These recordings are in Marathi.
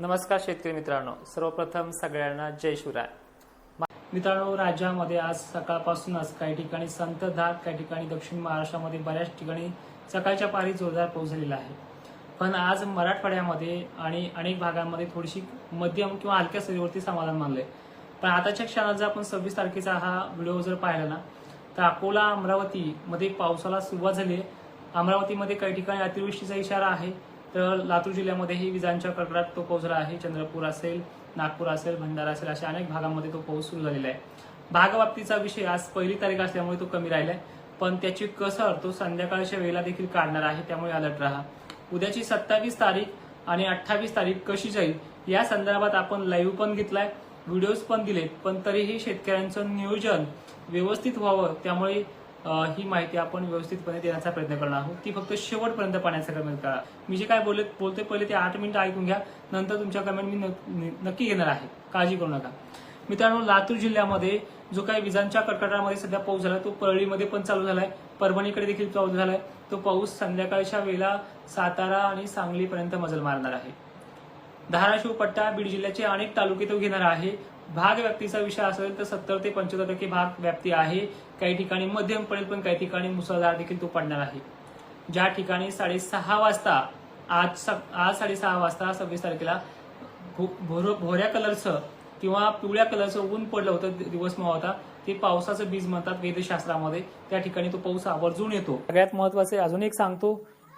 नमस्कार शेतकरी मित्रांनो सर्वप्रथम सगळ्यांना जय शिवराय. मित्रांनो राज्यामध्ये आज सकाळपासूनच काही ठिकाणी संततधार काही ठिकाणी दक्षिण महाराष्ट्रामध्ये बऱ्याच ठिकाणी सकाळच्या पारी जोरदार पाऊस झालेला आहे. पण आज मराठवाड्यामध्ये आणि अनेक भागांमध्ये थोडीशी मध्यम किंवा हलक्या सरीवरती समाधान मानलंय. पण आताच्या क्षणात जर आपण सव्वीस तारखेचा हा व्हिडिओ जर पाहिला ना तर अकोला अमरावतीमध्ये पावसाला सुरुवात झाली आहे. अमरावतीमध्ये काही ठिकाणी अतिवृष्टीचा इशारा आहे. तर लातूर जिल्ह्यामध्येही विजांच्या कडकडाट तो पोहोचला आहे. चंद्रपूर असेल नागपूर असेल भंडारा असेल अशा अनेक भागांमध्ये तो पाऊस सुरू झालेला आहे. भागवाप्तीचा विषय आज पहिली तारीख असल्यामुळे तो कमी राहिलाय पण त्याची कसर तो संध्याकाळच्या वेळेला देखील काढणार आहे त्यामुळे अलर्ट राहा. उद्याची सत्तावीस तारीख आणि अठ्ठावीस तारीख कशी जाईल या संदर्भात आपण लाईव्ह पण घेतलाय व्हिडिओज पण दिलेत पण तरीही शेतकऱ्यांचं नियोजन व्यवस्थित व्हावं त्यामुळे ही माहिती आपण व्यवस्थितपणे देण्याचा प्रयत्न करणार आहोत. ती फक्त शेवटपर्यंत पाण्याचा कमेंट करा. मी जे काय बोलले बोलते पहिले ते आठ मिनिटं ऐकून घ्या. नंतर तुमच्या कमेंट मी नक्की घेणार आहे. काळजी करू नका. मित्रांनो लातूर जिल्ह्यामध्ये जो काही विजांच्या कडकडामध्ये सध्या पाऊस झाला तो परळीमध्ये पण चालू झालाय. परभणीकडे देखील पाऊस झालाय. तो पाऊस संध्याकाळच्या वेळेला सातारा आणि सांगलीपर्यंत मजल मारणार आहे. धाराशिव पट्टा बीड जिल्ह्याचे अनेक तालुके तो घेणार आहे. भाग व्याप्तीचा विषय असेल तर सत्तर ते पंच्याहत्तर टक्के भाग व्याप्ती आहे. काही ठिकाणी मध्यम पडेल पण काही ठिकाणी मुसळधार देखील तो पडणार आहे. ज्या ठिकाणी साडेसहा वाजता आज स- आज साडेसहा वाजता सव्वीस तारखेला भो- भोर- भोऱ्या कलरचं किंवा पिवळ्या कलरचं ऊन पडलं होतं दिवस होता ते पावसाचं बीज म्हणतात वेदशास्त्रामध्ये. त्या ठिकाणी तो पाऊस आवर्जून येतो. सगळ्यात महत्त्वाचे अजून एक सांगतो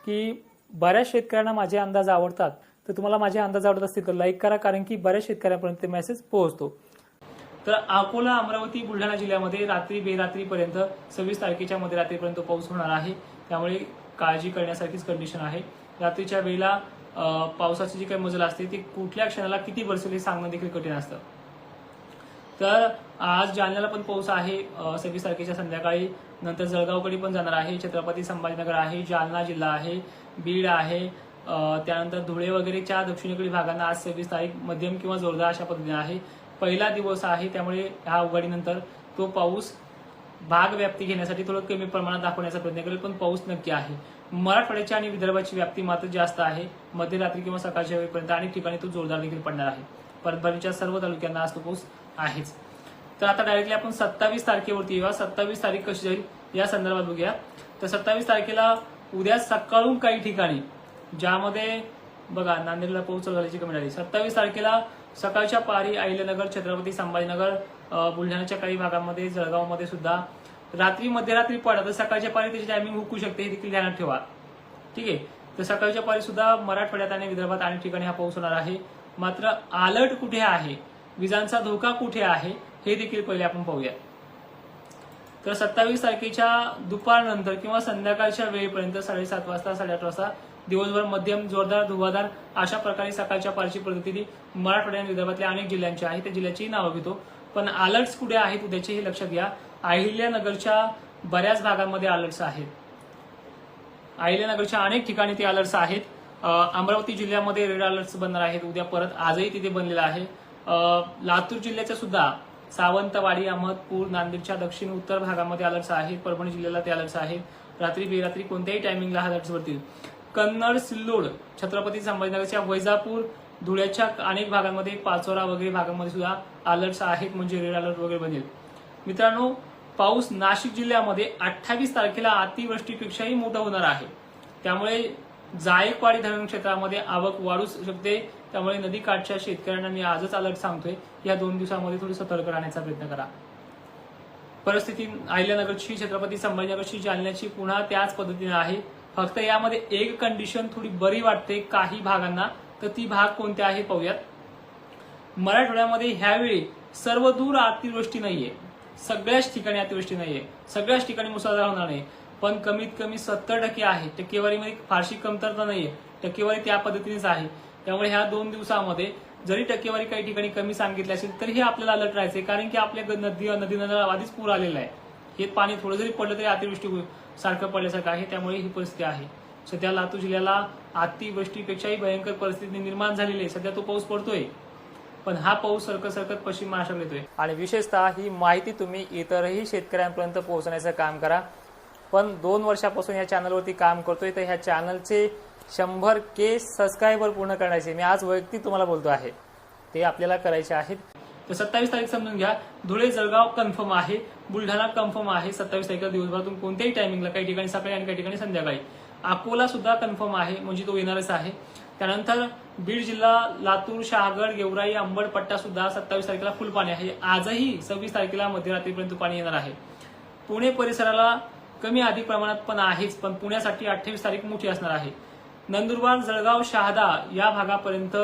की बऱ्याच शेतकऱ्यांना माझे अंदाज आवडतात. तर तुम्हाला माझे अंदाज आवडत असतील तर लाईक करा कारण की बऱ्याच शेतकऱ्यांपर्यंत ते मेसेज पोहोचतो. तर अकोला अमरावती बुलढाणा जिल्ह्यामध्ये रात्री बेरात्रीपर्यंत सव्वीस तारखेच्या मध्यरात्रीपर्यंत पाऊस होणार आहे. त्यामुळे काळजी करण्यासारखीच कंडिशन आहे. रात्रीच्या वेळेला पावसाची जी काही मजल असते ती कुठल्या क्षणाला किती बरसेल हे सांगणं देखील कठीण असतं. तर आज जालन्याला पण पाऊस आहे. सव्वीस तारखेच्या संध्याकाळी नंतर जळगावकडे पण जाणार आहे. छत्रपती संभाजीनगर आहे जालना जिल्हा आहे बीड आहे. त्यानंतर धुळे वगैरेच्या दक्षिणेकडील भागांना आज सव्वीस तारीख मध्यम किंवा जोरदार अशा पद्धतीने आहे. पहिला दिवस आहे त्यामुळे ह्या उघाडीनंतर तो पाऊस भाग व्याप्ती घेण्यासाठी थोडं कमी प्रमाणात दाखवण्याचा प्रयत्न करेल पण पाऊस नक्की आहे. मराठवाड्याची आणि विदर्भाची व्याप्ती मात्र जास्त आहे. मध्यरात्री किंवा सकाळच्या वेळेपर्यंत अनेक ठिकाणी तो जोरदार देखील पडणार आहे. परभणीच्या सर्व तालुक्यांना आज तो पाऊस आहेच. तर आता डायरेक्टली आपण सत्तावीस तारखेवरती येऊया. सत्तावीस तारीख कशी जाईल या संदर्भात बघूया. तर सत्तावीस तारखेला उद्या सकाळून काही ठिकाणी ज्यामध्ये बघा नांदेडला पाऊस झाल्याची कमी झाली. सत्तावीस तारखेला सकाळच्या पारी अहिल्यानगर छत्रपती संभाजीनगर बुलढाण्याच्या काही भागामध्ये जळगावमध्ये सुद्धा. रात्री मध्यरात्री पडा तर सकाळच्या पारी त्याची टायमिंग हुकू शकते हे देखील ध्यानात ठेवा. ठीक आहे? तर सकाळच्या पारी सुद्धा मराठवाड्यात आणि विदर्भात अनेक ठिकाणी हा पाऊस होणार आहे. मात्र अलर्ट कुठे आहे? विजांचा धोका कुठे आहे? हे देखील पहिले आपण पाहूया. तर सत्तावीस तारखेच्या दुपारनंतर किंवा संध्याकाळच्या वेळेपर्यंत साडेसात वाजता साडेआठ वाजता दिवसभर मध्यम जोरदार धुवाधार अशा प्रकारे सकाळच्या पारची पद्धती मराठवाड्या आणि विदर्भातल्या अनेक जिल्ह्यांच्या आहे त्या जिल्ह्याची नावं घेतो. पण अलर्ट्स कुठे आहेत उद्याचे हे लक्षात घ्या. अहिल्यानगरच्या बऱ्याच भागांमध्ये अलर्ट्स आहेत. अहिल्यानगरच्या अनेक ठिकाणी ते अलर्ट्स आहेत. अमरावती जिल्ह्यामध्ये रेड अलर्ट्स बनणार आहेत. उद्या परत आजही तिथे बनलेला आहे. अं, लातूर जिल्ह्याच्या सुद्धा सावंतवाडी अहमदपूर नांदेडच्या दक्षिण उत्तर भागामध्ये अलर्ट्स आहेत. परभणी जिल्ह्याला ते अलर्ट्स आहेत. रात्री बेरात्री कोणत्याही टायमिंगला अलर्ट्स वरतील कन्नड सिल्लोड छत्रपती संभाजीनगरच्या वैजापूर धुळ्याच्या अनेक भागांमध्ये पाचोरा वगैरे भागांमध्ये सुद्धा अलर्ट्स आहेत म्हणजे रेड अलर्ट वगैरे बनेल. मित्रांनो पाऊस नाशिक जिल्ह्यामध्ये अठ्ठावीस तारखेला अतिवृष्टीपेक्षाही मोठा होणार आहे. त्यामुळे जायकवाडी धरण क्षेत्रामध्ये आवक वाढू शकते. त्यामुळे नदीकाठच्या शेतकऱ्यांना मी आजच अलर्ट सांगतोय या दोन दिवसामध्ये थोडी सतर्क राहण्याचा प्रयत्न करा. परिस्थिती अहिल्यानगरची छत्रपती संभाजीनगरची जालन्याची पुन्हा त्याच पद्धतीने आहे. फक्त यामध्ये एक कंडिशन थोडी बरी वाटते काही भागांना. तर ती भाग कोणते आहे पाहूयात. मराठवाड्यामध्ये ह्यावेळी सर्व दूर अतिवृष्टी नाहीये. सगळ्याच ठिकाणी अतिवृष्टी नाहीये. सगळ्याच ठिकाणी मुसळधार होणार नाही. पण कमीत कमी सत्तर टक्के आहे. टक्केवारीमध्ये फारशी कमतरता नाहीये. टक्केवारी त्या पद्धतीनेच आहे. त्यामुळे ह्या दोन दिवसामध्ये जरी टक्केवारी काही ठिकाणी कमी सांगितली असेल तरीही आपल्याला अलर्ट राहायचंय. कारण की आपल्या नदी नदी नद्या आधीच पूर आलेला आहे. हे पाणी थोडं जरी पडलं तरी अतिवृष्टी होईल सारखं पडल्यासारखं आहे त्यामुळे ही परिस्थिती आहे. सध्या लातूर जिल्ह्याला अतिवृष्टीपेक्षाही भयंकर परिस्थिती निर्माण झालेली आहे. सध्या तो पाऊस पडतोय. पण हा पाऊस सरकत सरकत पश्चिम महाराष्ट्रात येतोय. आणि विशेषतः ही माहिती तुम्ही इतरही शेतकऱ्यांपर्यंत पोहोचण्याचं काम करा. पण दोन वर्षापासून या चॅनलवरती काम करतोय तर ह्या चॅनलचे शंभर के सबस्क्रायबर पूर्ण करण्याचे मी आज वैयक्तिक तुम्हाला बोलतो आहे. ते आपल्याला करायचे आहेत. तर सत्तावीस तारीख समजून घ्या. धुळे जळगाव कन्फर्म आहे. बुलढाणा कन्फर्म आहे. सत्तावीस तारखेला दिवसभरातून कोणत्याही टायमिंगला काही ठिकाणी सकाळी आणि काही ठिकाणी संध्याकाळी. अकोला सुद्धा कन्फर्म आहे म्हणजे तो येणारच आहे. त्यानंतर बीड जिल्हा लातूर शहागड गेवराई अंबड पट्टा सुद्धा सत्तावीस तारखेला फुल पाणी आहे. आजही सव्वीस तारखेला मध्यरात्रीपर्यंत पाणी येणार आहे. पुणे परिसराला कमी अधिक प्रमाणात पण आहेच पण पुण्यासाठी अठ्ठावीस तारीख मोठी असणार आहे. नंदुरबार जळगाव शहादा या भागापर्यंत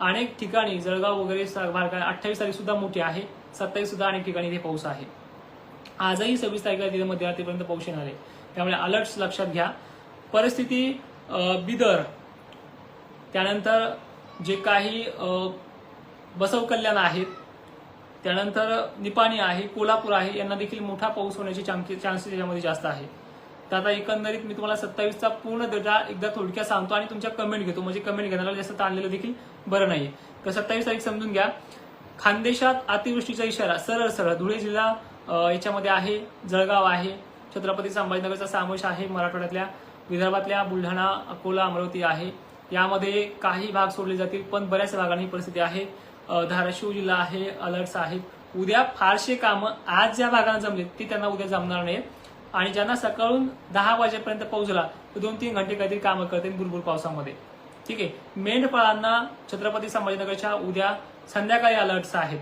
अनेक ठिकाणी जळगाव वगैरे अठ्ठावीस तारीख सुद्धा मोठी आहे. सत्तावीस सुद्धा अनेक ठिकाणी इथे पाऊस आहे. आजही सव्वीस तारखेला तिथे मध्यरात्रीपर्यंत पाऊस येणार आहे. त्यामुळे अलर्ट्स लक्षात घ्या. परिस्थिती बिदर. त्यानंतर जे काही बसव कल्याण आहेत त्यानंतर निपाणी आहे कोल्हापूर आहे यांना देखील मोठा पाऊस होण्याचे चान्सेस याच्यामध्ये जास्त आहे. तर आता एकंदरीत मी तुम्हाला सत्तावीसचा पूर्ण डेटा एकदा थोडक्यात सांगतो आणि तुमच्या कमेंट घेतो. म्हणजे कमेंट घेण्याला जास्त ताणलेलं देखील बरं नाही तर सत्तावीस तारीख समजून घ्या. खानदेशात अतिवृष्टीचा इशारा सरळ सरळ. धुळे जिल्हा याच्यामध्ये आहे जळगाव आहे छत्रपती संभाजीनगरचा समावेश आहे मराठवाड्यातल्या विदर्भातल्या बुलढाणा अकोला अमरावती आहे. यामध्ये काही भाग सोडले जातील पण बऱ्याच भागांनी परिस्थिती आहे. धाराशिव जिल्हा आहे अलर्ट्स आहेत. उद्या फारसे कामं आज ज्या भागांना जमलेत ते त्यांना उद्या जमणार नाहीत आणि ज्यांना सकाळून दहा वाजेपर्यंत पोहोचला तर दोन तीन घंटे काहीतरी कामं करतील बुरबुर पावसामध्ये. ठीक आहे? मेंढपाळांना छत्रपती संभाजीनगरच्या उद्या संध्याकाळी अलर्ट्स आहेत.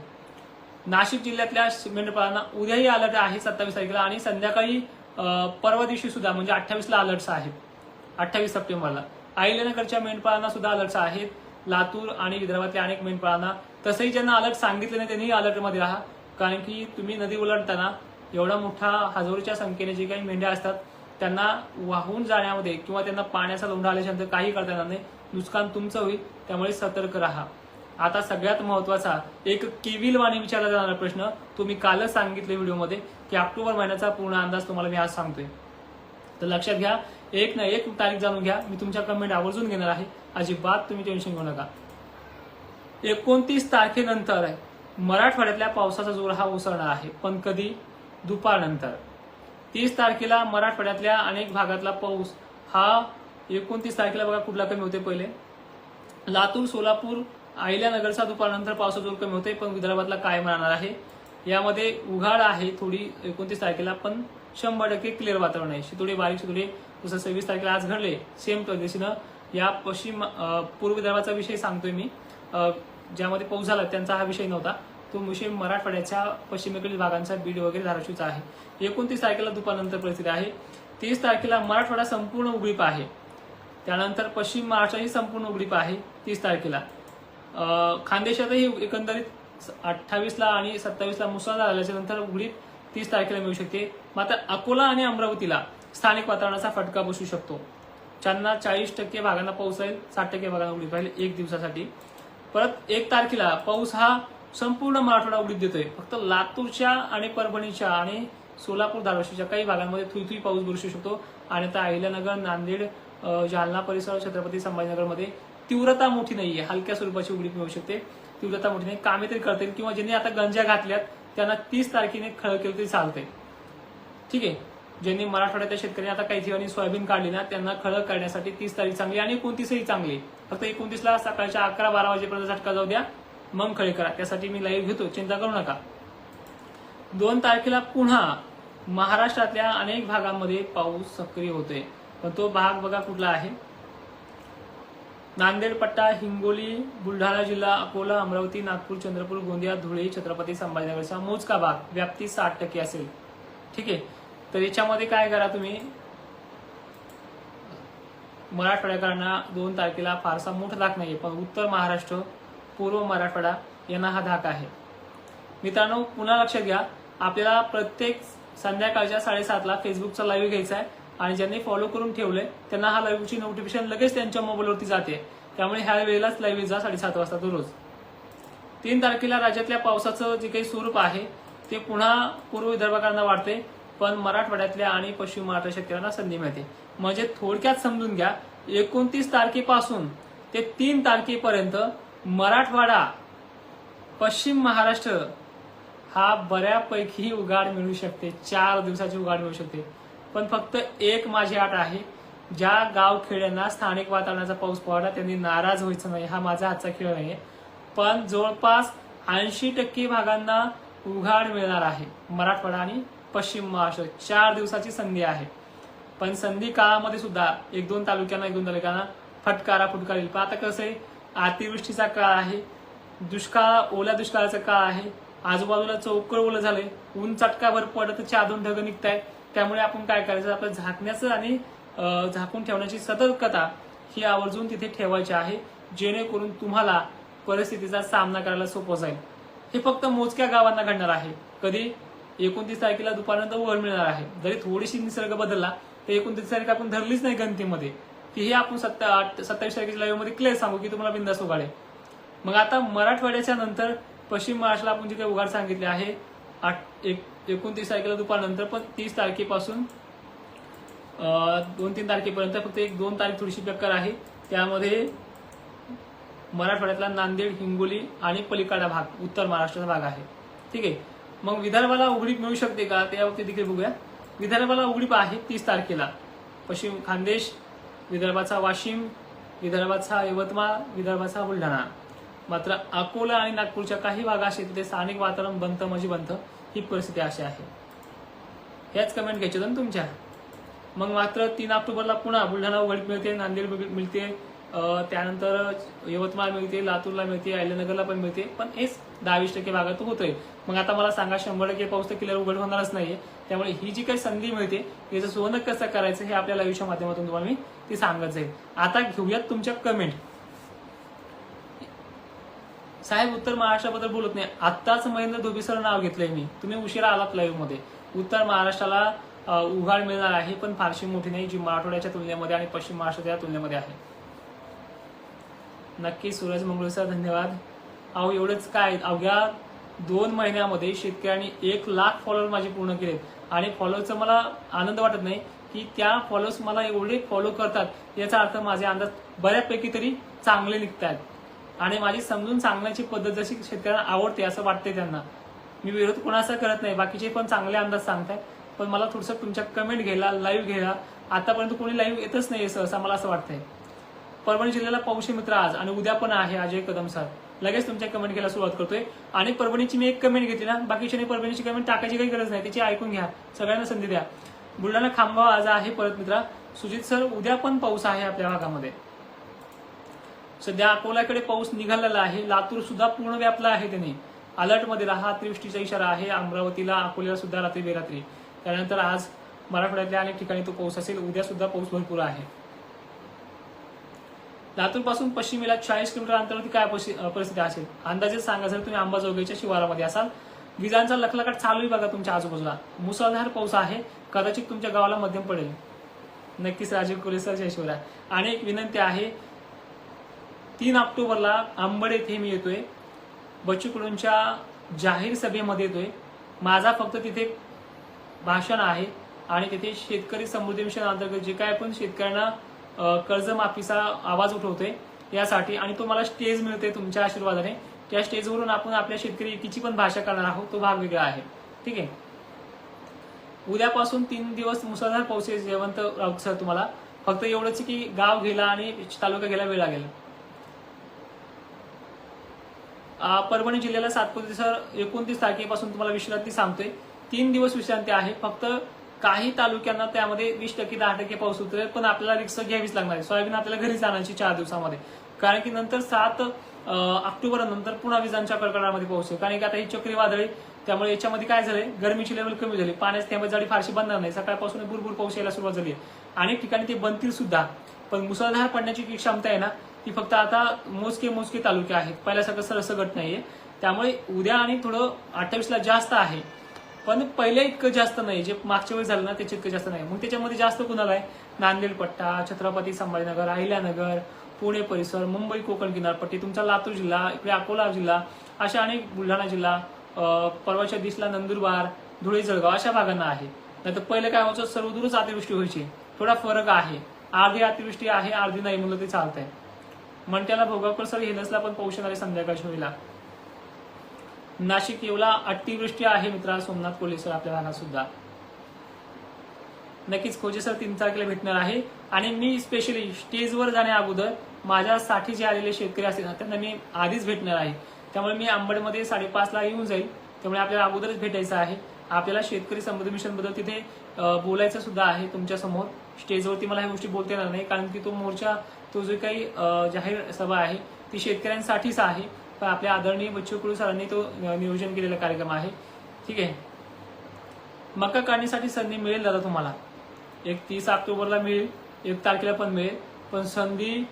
नाशिक जिल्ह्यातल्या मेंढपाळांना उद्याही अलर्ट आहे सत्तावीस तारखेला आणि संध्याकाळी अं, परवा दिवशी सुद्धा म्हणजे अठ्ठावीसला अलर्ट्स आहेत. अठ्ठावीस सप्टेंबरला. अहिल्यानगरच्या मेंढपाळांना सुद्धा अलर्ट्स आहेत. लातूर आणि विदर्भातल्या अनेक मेंढपाळांना. तसंही ज्यांना अलर्ट सांगितले नाही त्यांनी अलर्टमध्ये राहा. कारण की तुम्ही नदी उलटताना एवढा मोठा हजारोच्या संख्येने जे काही मेंढ्या असतात त्यांना वाहून जाण्यामध्ये किंवा त्यांना पाण्याचा लोंढा आल्याच्यानंतर काही करता येणार नाही. नुकसान तुमचं होईल त्यामुळे सतर्क राहा. आता सगळ्यात महत्त्वाचा एक केविलवाणी विचारला जाणारा प्रश्न तुम्ही कालच सांगितले व्हिडिओमध्ये की ऑक्टोबर महिन्याचा पूर्ण अंदाज तुम्हाला मी आज सांगतोय. तर लक्षात घ्या एक ना एक तारीख जाणून घ्या. मी तुमच्या कमेंट आवर्जून घेणार आहे. अजिबात तुम्ही टेन्शन घेऊ नका. एकोणतीस तारखेनंतर मराठवाड्यातल्या पावसाचा जोर हा ओसरणार आहे. पण कधी? दुपारनंतर. तीस तारखेला मराठवाड्यातल्या अनेक भागातला पाऊस हा एकोणतीस तारखेला बघा कुठला कमी होते पहिले. लातूर सोलापूर अहिल्यानगरचा दुपारनंतर पावसाचा जोर कमी होते पण विदर्भातला कायम राहणार आहे. यामध्ये उघाड आहे थोडी एकोणतीस तारखेला पण शंभर टक्के क्लिअर वातावरण आहे. शितोडे बारीक शितोडे जसं सव्वीस तारखेला आज घडले सेम पद्धतीनं या पश्चिम पूर्व विदर्भाचा विषय सांगतोय मी. ज्यामध्ये पाऊस झाला त्यांचा हा विषय नव्हता. तो विषय मराठवाड्याच्या पश्चिमेकडील भागांचा बीड वगैरे धाराशिवचा आहे. एकोणतीस तारखेला दुपारनंतर परिस्थिती आहे. तीस तारखेला मराठवाडा संपूर्ण उघडीप आहे. त्यानंतर पश्चिम महाराष्ट्राही संपूर्ण उघडीप आहे तीस तारखेला. खानदेशातही एकंदरीत अठ्ठावीसला आणि सत्तावीसला मुसळधार आल्याच्यानंतर उघडीप तीस तारखेला मिळू शकते. मात्र अकोला आणि अमरावतीला स्थानिक वातावरणाचा फटका बसू शकतो. ज्यांना चाळीस टक्के भागांना पाऊस राहील साठ टक्के भागांना उघडीप राहील एक दिवसासाठी. परत एक तारखेला पाऊस हा संपूर्ण मराठवाडा उडीत देतोय. फक्त लातूरच्या आणि परभणीच्या आणि सोलापूर धाराशिवच्या काही भागांमध्ये थुई पाऊस बरसू शकतो. आणि आता अहिल्यानगर नांदेड जालना परिसर छत्रपती संभाजीनगरमध्ये तीव्रता मोठी नाहीये. हलक्या स्वरूपाची उघडीप मिळू शकते. तीव्रता मोठी नाही. कामे तरी करतील किंवा ज्यांनी आता गंजा घातल्यात त्यांना तीस तारखेने खळ केलं तरी चालतंय. ठीक आहे. ज्यांनी मराठवाड्याच्या शेतकऱ्यांनी आता काही ठिकाणी सोयाबीन काढली ना त्यांना खळ करण्यासाठी तीस तारीख चांगली आणि एकोणतीसही चांगली फक्त एकोणतीसला सकाळच्या अकरा बारा वाजेपर्यंत झटका जाऊ द्या. मग खळे करा त्यासाठी मी लाईव्ह घेतो. चिंता करू नका. दोन तारखेला पुन्हा महाराष्ट्रातल्या अनेक भागांमध्ये पाऊस सक्रिय होतोय. पण तो भाग बघा कुठला आहे? नांदेड पट्टा हिंगोली बुलढाणा जिल्हा अकोला अमरावती नागपूर चंद्रपूर गोंदिया धुळे छत्रपती संभाजीनगरचा मोजका भाग. व्याप्ती साठ टक्के असेल. ठीक आहे? तर याच्यामध्ये काय करा तुम्ही? मराठवाड्याकरांना दोन तारखेला फारसा मोठा दाख नाहीये पण उत्तर महाराष्ट्र पूर्व मराठवाडा यांना हा धाक आहे. मित्रांनो पुन्हा लक्षात घ्या आपल्याला प्रत्येक संध्याकाळच्या साडेसातला फेसबुकचा लाईव्ह घ्यायचा आहे आणि ज्यांनी फॉलो करून ठेवले त्यांना हा लाईव्हची नोटिफिकेशन लगेच त्यांच्या मोबाईलवरती जाते. त्यामुळे ह्या वेळेलाच लाईव्ह जा साडेसात वाजता दररोज तीन तारखेला राज्यातल्या पावसाचं जे काही स्वरूप आहे ते पुन्हा पूर्व विदर्भकांना वाढते पण मराठवाड्यातल्या आणि पश्चिम महाराष्ट्र शेतकऱ्यांना संधी मिळते. म्हणजे थोडक्यात समजून घ्या एकोणतीस तारखेपासून ते तीन तारखेपर्यंत मराठवाडा पश्चिम महाराष्ट्र हा बऱ्यापैकी उघाड मिळू शकते. चार दिवसाची उघाड मिळू शकते. पण फक्त एक माझी आट आहे. ज्या गाव खेड्यांना स्थानिक वातावरणाचा पाऊस पडला त्यांनी नाराज व्हायचं नाही. हा माझा आजचा खेळ नाहीये पण जवळपास ऐंशी टक्के भागांना उघाड मिळणार आहे. मराठवाडा आणि पश्चिम महाराष्ट्र. चार दिवसाची संधी आहे. पण संधी काळामध्ये सुद्धा एक दोन तालुक्यांना एक दोन तालुक्यांना फटकारा फुटकार येईल पण आता कसं आहे? अतिवृष्टीचा काळ आहे. दुष्काळ ओल्या दुष्काळाचा काळ आहे. आजूबाजूला चौकळ ओलं झालंय. ऊन चटकाभर पडत चादून ढग निघताय त्यामुळे आपण काय करायचं? आपलं झाकण्याचं आणि झाकून ठेवण्याची सतर्कता ही आवर्जून तिथे ठेवायची आहे. जेणेकरून तुम्हाला परिस्थितीचा सामना करायला सोपं जाईल. हे फक्त मोजक्या गावांना घडणार आहे. कधी? एकोणतीस तारखेला दुपारनंतर वर मिळणार आहे. जरी थोडीशी निसर्ग बदलला तर एकोणतीस तारीख आपण धरलीच नाही गणतीमध्ये की हे आपण सत्ता आठ- सत्तावीस तारखेच्या लाईव्हमध्ये क्लिअर सांगू की तुम्हाला बिंदास उघाडे. मग आता मराठवाड्याच्या नंतर पश्चिम महाराष्ट्राला आपण जिथे उघाड सांगितले आहे आठ एक एकोणतीस तारखेला दुपारनंतर पण तीस तारखेपासून दोन तीन तारखेपर्यंत फक्त एक दोन तारीख थोडीशी बेकार आहे. त्यामध्ये मराठवाड्यातला नांदेड हिंगोली आणि पलीकडा भाग उत्तर महाराष्ट्राचा भाग आहे. ठीक आहे? मग विदर्भाला उघडीप मिळू शकते का? त्या बाबतीत देखील बघूया. विदर्भाला उघडीप आहे तीस तारखेला. पश्चिम खानदेश विदर्भाचा वाशिम विदर्भाचा यवतमाळ विदर्भाचा बुलढाणा. मात्र अकोला आणि नागपूरच्या काही भागा असे तिथे स्थानिक वातावरण बनतं म्हणजे बनतं ही परिस्थिती अशी आहे. ह्याच कमेंट घ्यायच्या होत्या तुमच्या? मग मात्र तीन ऑक्टोबरला पुन्हा बुलढाणा उघडीप मिळते नांदेड मिळते त्यानंतर यवतमाळ मिळते लातूरला मिळते अहिल्यानगरला पण मिळते पण हेच दहावीस टक्के भागात होतंय. मग आता मला सांगा शंभर टक्के पाऊस तर किल्ल्यावर उघड होणारच नाहीये. त्यामुळे ही जी काही संधी मिळते याचं सोनं कसं करायचं हे आपल्या लाईव्हच्या माध्यमातून तुम्हाला मी ती सांगत जाईल. आता घेऊयात तुमच्या कमेंट साहेब उत्तर महाराष्ट्राबद्दल बोलत नाही. आत्ताच महेंद्र धोबीसर नाव घेतलंय मी. तुम्ही उशिरा आलात लाईव्हमध्ये. उत्तर महाराष्ट्राला उघाड मिळणार आहे पण फारशी मोठी नाही जी मराठवाड्याच्या तुलनेमध्ये आणि पश्चिम महाराष्ट्राच्या तुलनेमध्ये आहे. नक्की सूरज मंगळूसर धन्यवाद. अहो एवढंच काय अवघ्या दोन महिन्यामध्ये शेतकऱ्यांनी एक लाख फॉलोअर माझे पूर्ण केलेत. आणि फॉलोअरचा मला आनंद वाटत नाही की त्या फॉलोअर्स मला एवढे फॉलो करतात याचा अर्थ माझे अंदाज बऱ्यापैकी तरी चांगले निघत आहेत आणि माझी समजून सांगण्याची पद्धत जशी शेतकऱ्यांना आवडते असं वाटते त्यांना. मी विरोध कोणाचा करत नाही बाकीचे पण चांगले अंदाज सांगतायत. पण मला थोडंसं तुमच्या कमेंट घ्यायला लाईव्ह घ्यायला आतापर्यंत कोणी लाईव्ह येतच नाही सहसा मला असं वाटतंय. परभणी जिल्ह्याला पाऊस मित्र आज आणि उद्या पण आहे अजय कदम सर लगेच तुमच्या कमेंट घ्यायला सुरुवात करतोय. आणि परभणीची मी एक कमेंट घेतली ना बाकीच्या परभणीची कमेंट टाकायची काही गरज नाही त्याची ऐकून घ्या. सगळ्यांना संधी द्या. बुलढाणा खामगाव आज आहे परत मित्रा. सुजित सर उद्या पण पाऊस आहे आपल्या भागामध्ये. सध्या अकोल्याकडे पाऊस निघालेला आहे. लातूर सुद्धा पूर्ण व्यापला आहे त्याने. अलर्टमध्ये राहा अतिवृष्टीचा इशारा आहे. अमरावतीला अकोल्याला सुद्धा रात्री बेरात्री. त्यानंतर आज मराठवाड्यातल्या अनेक ठिकाणी तो पाऊस असेल. उद्या सुद्धा पाऊस भरपूर आहे. लातूरपासून पश्चिमेला चाळीस किलोमीटर अंतरावरती काय परिस्थिती असेल? अंदाजे सांगा जर तुम्ही अंबाजोगाईच्या शिवारामध्ये असाल विजांचा लखलखाट चालू आहे बघा तुमच्या आजूबाजूला. मुसळधार पाऊस आहे. कदाचित तुमच्या गावाला मध्यम पडेल. नक्कीच राजीव कुरेसर आहे आणि एक विनंती आहे तीन ऑक्टोबरला आंबड येथे मी येतोय. बच्चू कडूंच्या जाहीर सभेमध्ये येतोय. माझा फक्त तिथे भाषण आहे आणि तिथे शेतकरी समृद्धी मिशन अंतर्गत जे काय आपण शेतकऱ्यांना कर्जमाफीचा आवाज उठवतोय यासाठी आणि तो मला स्टेज मिळते तुमच्या आशीर्वादाने. त्या स्टेजवरून आपण आपल्या शेतकरी एकीची पण भाषा करणार आहोत तो भाग वेगळा आहे. ठीक आहे? उद्यापासून तीन दिवस मुसळधार पाऊस आहे जयवंत राऊत सर तुम्हाला. फक्त एवढंच की गाव गेला आणि तालुका गेला वेळ लागेल. परभणी जिल्ह्याला सातपुते सर एकोणतीस तारखेपासून तुम्हाला विश्रांती सांगतोय. तीन दिवस विश्रांती आहे फक्त काही तालुक्यांना त्यामध्ये वीस टक्के दहा टक्के पाऊस उतरेल पण आपल्याला रिक्षा घ्यावीच लागणार आहे. सोयाबीन आपल्याला घरी आणायची चार दिवसामध्ये. कारण की नंतर सात ऑक्टोबरनंतर पुन्हा विजांच्या कडकडामध्ये पोहोचेल. कारण की आता ही चक्रीवादळी त्यामुळे याच्यामध्ये काय झालंय? गरमीची लेवल कमी झाली. पाण्याची थेंब जाडी फारशी बनणार नाही. सकाळपासून बुरबुर पाऊस यायला सुरुवात झाली. आहे अनेक ठिकाणी ते बनतील सुद्धा. पण मुसळधार पडण्याची जी क्षमता आहे ना ती फक्त आता मोजके मोजके तालुके आहेत. पहिल्यासारखं सरसगट नाहीये. त्यामुळे उद्या आणि थोडं अठ्ठावीसला जास्त आहे. पण पहिल्या इतकं जास्त नाही. जे मागच्या वेळी झालं ना त्याच्या इतकं जास्त नाही. मग त्याच्यामध्ये जास्त कुणाला आहे? नांदेड पट्टा छत्रपती संभाजीनगर अहिल्यानगर पुणे परिसर मुंबई कोकण किनारपट्टी तुमचा लातूर जिल्हा इकडे अकोला जिल्हा अशा अनेक बुलढाणा जिल्हा परवाच्या दिसला नंदुरबार धुळे जळगाव अशा भागांना आहे. नाही पहिले काय व्हायचं सर्वदूरच अतिवृष्टी व्हायची. थोडा फरक आहे. अर्धी अतिवृष्टी आहे अर्धी नाही म्हणलं ते चालतंय. मंट्याला भोगावकर सर हेलसला पण पाऊस येणार संध्याकाळच्या वेळेला. नाशिक येवला अतिवृष्टी आहे मित्रा सोमनाथ कोल्हे सर आपल्या भागात सुद्धा. नक्कीच खोजे सर तीन तारखेला भेटणार आहे. आणि मी स्पेशली स्टेजवर जाण्या अगोदर माझ्यासाठी जे आलेले शेतकरी असतील ना त्यांना मी आधीच भेटणार आहे. त्यामुळे मी आंबडमध्ये साडेपाचला येऊन जाईल. त्यामुळे आपल्याला अगोदरच भेटायचं आहे. आपल्याला शेतकरी समृद्धी मिशनबद्दल तिथे बोलायचं सुद्धा आहे तुमच्यासमोर. स्टेजवरती मला ह्या गोष्टी बोलता येणार नाही कारण की तो मोर्चा तो जो काही जाहीर सभा आहे ती शेतकऱ्यांसाठीच आहे. पण आपल्या आदरणीय बच्चू कडू सरांनी तो नियोजन केलेला कार्यक्रम आहे. ठीक आहे? मका काढणीसाठी संधी मिळेल दादा तुम्हाला? एक तीस ऑक्टोबरला मिळेल एक तारखेला पण मिळेल. पण संधी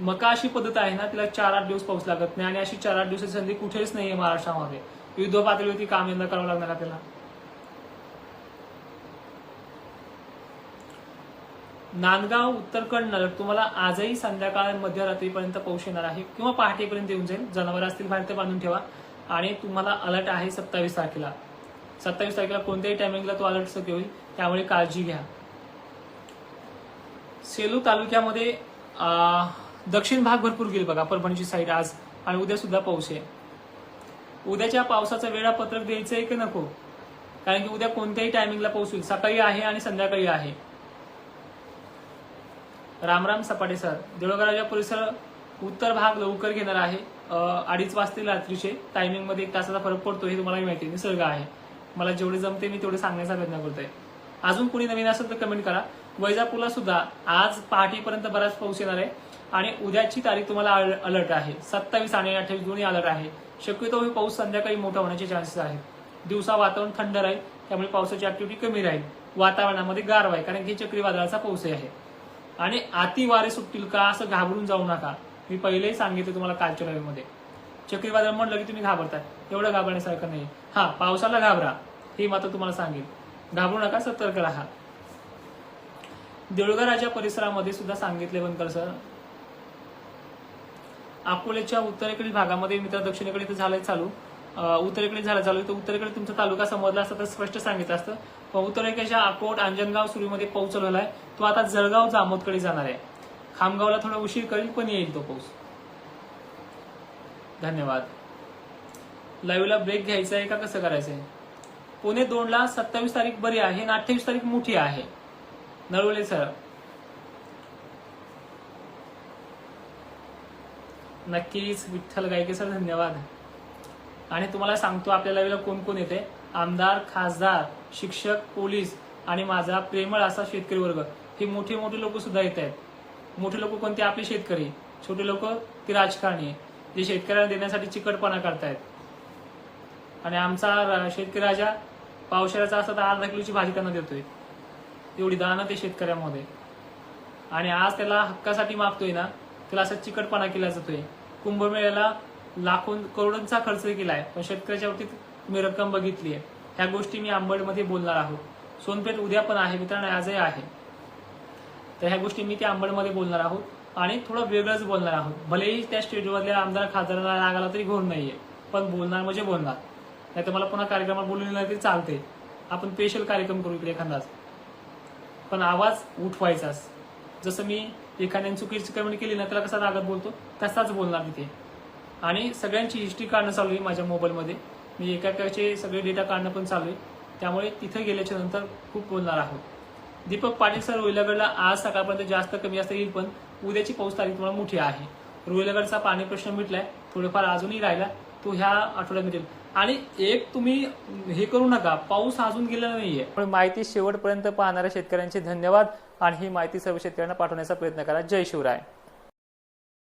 मका अशी पद्धत आहे ना तिला चार आठ दिवस पाऊस लागत नाही आणि अशी चार आठ दिवसाची संधी कुठेच नाहीये महाराष्ट्रामध्ये. युद्ध पातळीवरती काम यंदा करावं लागणार आपल्याला नांदगाव उत्तरकंड नरक तुम्हाला आजही संध्याकाळ मध्यरात्रीपर्यंत पाऊस येणार आहे किंवा पहाटेपर्यंत येऊन जाईल. जनावर असतील बाहेर ते बांधून ठेवा. आणि तुम्हाला अलर्ट आहे सत्तावीस तारखेला. सत्तावीस तारखेला कोणत्याही टायमिंगला तो अलर्ट सक्रिय होईल. त्यामुळे काळजी घ्या. सेलू तालुक्यामध्ये दक्षिण भाग भरपूर गेल बघा परभणीची साईड आज आणि उद्या सुद्धा पाऊस आहे. उद्याच्या पावसाचं वेळापत्रक द्यायचं आहे की नको? कारण की उद्या कोणत्याही टायमिंगला पाऊस होईल. सकाळी आहे आणि संध्याकाळी आहे. रामराम सपाटे सर देवळगडाच्या परिसर उत्तर भाग लवकर घेणार आहे. अडीच वाजतील रात्रीचे. टायमिंगमध्ये एक तासाचा फरक पडतो हे तुम्हाला माहिती आहे. निसर्ग आहे. मला जेवढे जमते मी तेवढे सांगण्याचा प्रयत्न करतोय. अजून कुणी नवीन असेल तर कमेंट करा. वैजापूरला सुद्धा आज पहाटेपर्यंत बराच पाऊस येणार आहे. आणि उद्याची तारीख तुम्हाला अलर्ट आहे. सत्तावीस आणि अठ्ठावीस दोन्ही अलर्ट आहे. शक्यतो हे पाऊस संध्याकाळी मोठा होण्याचे चान्सेस आहेत. दिवसा वातावरण थंड राहील त्यामुळे पावसाची ऍक्टिव्हिटी कमी राहील. वातावरणामध्ये गारवा आहे कारण की चक्रीवादळाचा पाऊस आहे. आणि अति वारे सुटतील का असं घाबरून जाऊ नका. मी पहिलेही सांगितलं तुम्हाला कालच्या मध्ये चक्रीवादळ म्हणलं की तुम्ही घाबरताय. एवढं घाबरण्यासारखं नाही. हा पावसाला घाबरा. हे मात्र तुम्हाला सांगेल घाबरू नका सतर्क राहा. देऊळगडाच्या परिसरामध्ये सुद्धा सांगितले बनकर सर. अकोल्याच्या उत्तरेकडील भागामध्ये मित्र दक्षिणेकडे तर झालंय चालू. उत्तरेकडे झालं चालू. तर उत्तरेकडे तुमचा तालुका समजला असता तर स्पष्ट सांगितलं असतं. पण उत्तरेकडच्या अकोट अंजनगाव सुरीमध्ये पाऊस चालू आहे तो आता जळगाव जामोदकडे जाणार आहे. खामगावला थोडा उशीर करेल पण येईल तो पाऊस. धन्यवाद. लाईव्हला ब्रेक घ्यायचा आहे का? कसं करायचं आहे पुणे दोनला सत्तावीस तारीख बरी आहे आणि अठ्ठावीस तारीख मोठी आहे. नळवले सर. नक्कीच विठ्ठल गायके सर धन्यवाद. आणि तुम्हाला सांगतो आपल्या लाईव्हला कोण कोण येते? आमदार खासदार शिक्षक पोलीस आणि माझा प्रेमळ असा शेतकरी वर्ग. हे मोठे मोठे लोक सुद्धा येत आहेत. मोठे लोक कोणते? आपले शेतकरी. छोटे लोक ते राजकारणी जे शेतकऱ्यांना देण्यासाठी चिकटपणा करतायत. आणि आमचा शेतकरी राजा पावसाळ्याचा असता तर अर्धा किलोची भाजी त्यांना देतोय. एवढी दानं ते शेतकऱ्यामध्ये. आणि आज त्याला हक्कासाठी मागतोय ना त्याला असा चिकटपणा केला जातोय. कुंभमेळ्याला लाखो करोडांचा खर्च केलाय पण शेतकऱ्याच्या बाबतीत मी रक्कम बघितली आहे. ह्या गोष्टी मी आंबडमध्ये बोलणार आहोत. सोनपेठ उद्या पण आहे मित्रांनो आजही आहे. तर ह्या गोष्टी मी त्या आंबडमध्ये बोलणार आहोत. आणि थोडं वेगळंच बोलणार आहोत. भलेही त्या स्टेजवरल्या आमदार खासदाराला लागला तरी घोर नाहीये पण बोलणार म्हणजे बोलणार. नाही तर मला पुन्हा कार्यक्रमात बोलून तरी चालते आपण स्पेशल कार्यक्रम करू इकडे एखादाच. पण आवाज उठवायचाच. जसं मी एखाद्याने चुकीची कमेंट केली ना त्याला कसा रागात बोलतो? तसाच बोलणार तिथे आणि सगळ्यांची हिस्ट्री काढणं चालू आहे माझ्या मोबाईलमध्ये. मी एकाचे सगळे डेटा काढणं पण चालू आहे. त्यामुळे तिथे गेल्याच्यानंतर खूप बोलणार आहोत. दीपक पाटील सर रोहिलागडला आज सकाळपर्यंत जास्त कमी जास्त येईल पण उद्याची पाऊस तारीख तुम्हाला मोठी आहे. रोहिलागडचा पाणी प्रश्न मिटलाय. थोडेफार अजूनही राहिला. तो ह्या आठवड्यात मिटेल. आणि एक तुम्ही हे करू नका पाऊस अजून गेलेला नाहीये. पण माहिती शेवटपर्यंत पाहणाऱ्या शेतकऱ्यांचे धन्यवाद आणि ही माहिती सर्व शेतकऱ्यांना पाठवण्याचा प्रयत्न करा. जय शिवराय.